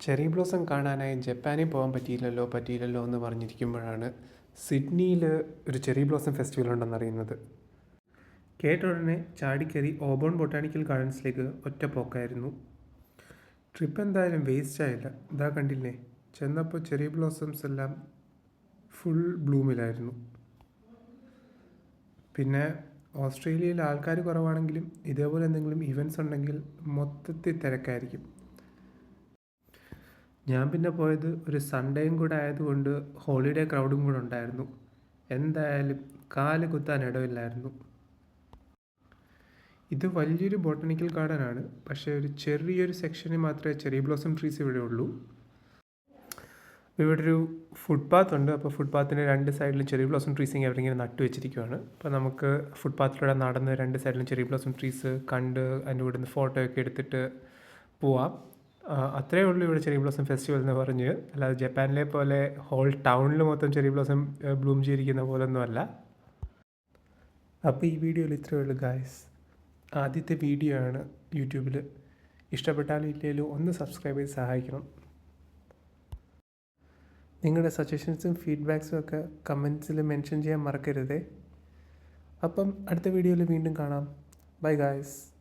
Cherry blossom കാണാനായി ജപ്പാനിൽ പോകാൻ പറ്റിയില്ലല്ലോ പറ്റിയില്ലല്ലോ എന്ന് പറഞ്ഞിരിക്കുമ്പോഴാണ് സിഡ്നിയിൽ ഒരു ചെറി ബ്ലോസം ഫെസ്റ്റിവൽ ഉണ്ടെന്ന് അറിയുന്നത്. കേട്ട ഉടനെ ചാടിക്കേറി ഓബോൺ ബൊട്ടാണിക്കൽ ഗാർഡൻസിലേക്ക് ഒറ്റ പോക്കായിരുന്നു ട്രിപ്പ് എന്തായാലും വേസ്റ്റ് ആയില്ല. ഇതാ കണ്ടില്ലേ ചെന്നപ്പോൾ ചെറി ബ്ലോസംസ് എല്ലാം ഫുൾ ബ്ലൂമിലായിരുന്നു പിന്നെ ഓസ്ട്രേലിയയിൽ ആൾക്കാർ കുറവാണെങ്കിലും ഇതേപോലെ എന്തെങ്കിലും ഇവന്റ്സ് ഉണ്ടെങ്കിൽ മൊത്തത്തിൽ തിരക്കായിരിക്കും. ഞാൻ പിന്നെ പോയത് ഒരു സൺഡേയും കൂടെ ആയതുകൊണ്ട് ഹോളിഡേ ക്രൗഡും കൂടെ ഉണ്ടായിരുന്നു. എന്തായാലും കാൽ കുത്താൻ ഇടമില്ലായിരുന്നു ഇത് വലിയൊരു ബോട്ടണിക്കൽ ഗാർഡനാണ്. പക്ഷേ ഒരു ചെറിയൊരു സെക്ഷനിൽ മാത്രമേ ചെറിയ ബ്ലോസം ട്രീസ് ഇവിടെ ഉള്ളൂ. ഇവിടെ ഒരു ഫുട്പാത്ത് ഉണ്ട്. അപ്പോൾ ഫുട്പാത്തിന്റെ രണ്ട് സൈഡിലും ചെറിയ ബ്ലോസം ട്രീസ് ഇങ്ങനെ അവരിങ്ങനെ നട്ടു വെച്ചിരിക്കുകയാണ് അപ്പോൾ നമുക്ക് ഫുട്പാത്തിലൂടെ നടന്ന് രണ്ട് സൈഡിലും ചെറിയ ബ്ലോസം ട്രീസ് കണ്ട് അതിന്റെ കൂടെ നിന്ന് എടുത്തിട്ട് പോവാം. അത്രയേ ഉള്ളൂ ഇവിടെ ചെറിയ ബ്ലോസം ഫെസ്റ്റിവൽ എന്ന് പറഞ്ഞ്. അല്ലാതെ ജപ്പാനിലെ പോലെ ഹോൾ ടൗണിൽ മൊത്തം ചെറിയ ബ്ലോസം ബ്ലൂം ചെയ്തിരിക്കുന്ന പോലൊന്നും അല്ല. അപ്പോൾ ഈ വീഡിയോയിൽ ഇത്രയേ ഉള്ളൂ ഗായ്സ്. ആദ്യത്തെ വീഡിയോ ആണ് യൂട്യൂബിൽ ഇഷ്ടപ്പെട്ടാലും ഇല്ലെങ്കിലും ഒന്ന് സബ്സ്ക്രൈബ് ചെയ്ത് സഹായിക്കണം. നിങ്ങളുടെ സജഷൻസും ഫീഡ്ബാക്സും ഒക്കെ കമൻസിൽ മെൻഷൻ ചെയ്യാൻ മറക്കരുതേ. അപ്പം അടുത്ത വീഡിയോയിൽ വീണ്ടും കാണാം. Bye guys.